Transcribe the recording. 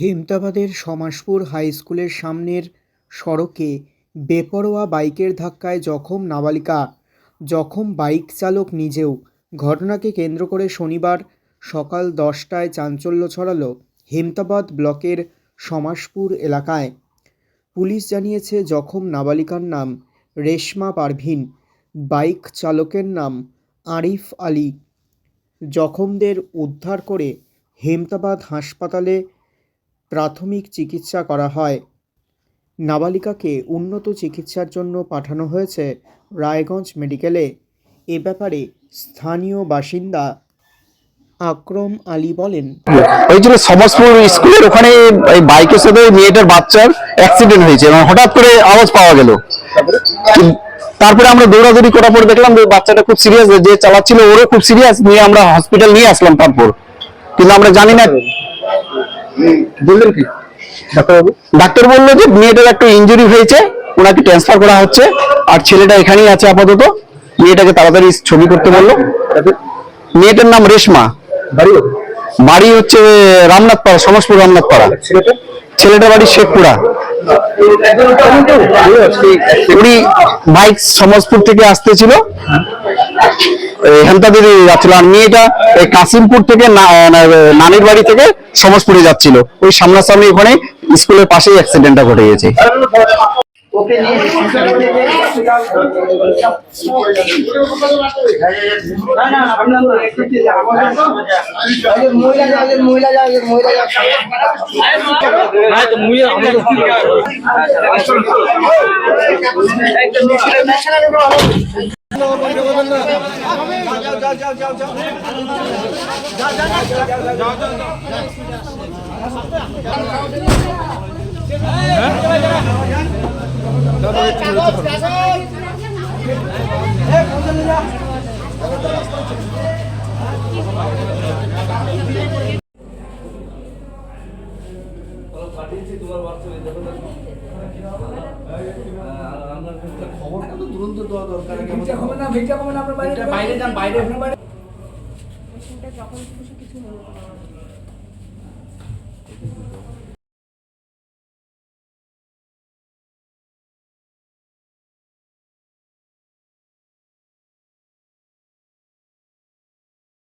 হেমতাবাদের Samajpur high স্কুলের সামনের সড়কে বেপরোয়া বাইকের ধাক্কায় জখম নাবালিকা। জখম বাইক চালক নিজেও। ঘটনাকে কেন্দ্র করে শনিবার সকাল দশটায় চাঞ্চল্য ছড়ালো হেমতাবাদ ব্লকের সমাজপুর এলাকায়। পুলিশ জানিয়েছে, জখম নাবালিকার নাম রেশমা পারভিন, বাইক চালকের নাম আরিফ আলী। জখমদের উদ্ধার করে হেমতাবাদ হাসপাতালে প্রাথমিক চিকিৎসা করা হয়। নাবালিকাকে উন্নত চিকিৎসার জন্য পাঠানো হয়েছে রায়গঞ্জ মেডিকেলে। এ ব্যাপারে স্থানীয় বাসিন্দা আকরম আলী বলেন হয়েছিল সমাজপুর স্কুলের ওখানে এই বাইকের সাথে মেয়েটার বাচ্চার অ্যাক্সিডেন্ট হয়েছে এবং হঠাৎ করে আওয়াজ পাওয়া গেল। তারপরে আমরা দৌড়াদৌড়ি করার পর দেখলাম যে বাচ্চাটা খুব সিরিয়াস যে চালাচ্ছিল, ওরও খুব সিরিয়াস নিয়ে আমরা হসপিটাল নিয়ে আসলাম তারপর। কিন্তু আমরা জানি না বললেন কি? ডাক্তারবাবু? ডাক্তার বলল যে মেয়েটার একটু ইনজুরি হয়েছে ওনাকে ট্রান্সফার করা হচ্ছে আর ছেলেটা এখানেই আছে আপাতত। মেয়েটাকে তাড়াতাড়ি ছবি করতে বলল। মেয়েটার নাম রেশমা। বাড়ি হচ্ছে রামনাথপাড়া সমাজপুর রামনাথপাড়া। ছেলেটা? বাড়ি শেখপুরা। উনি বাইক সমাজপুর থেকে আসতেছিল। হেমতাদের যাচ্ছিল। আর মেয়েটা এই কাসিমপুর থেকে নানির বাড়ি থেকে সমাজপুরে যাচ্ছিল। ওই সামনাসামনি ওখানে স্কুলের পাশেই অ্যাক্সিডেন্টটা ঘটে গেছে। যাও যাও যাও। পাঠিয়েছি তোমার বাচ্চা খবরটা তো তুরন্ত দেওয়া দরকার বাইরে যান বাইরে আপনার বাইরে। পেশেন্টটা যখন খুশি কিছু মনে না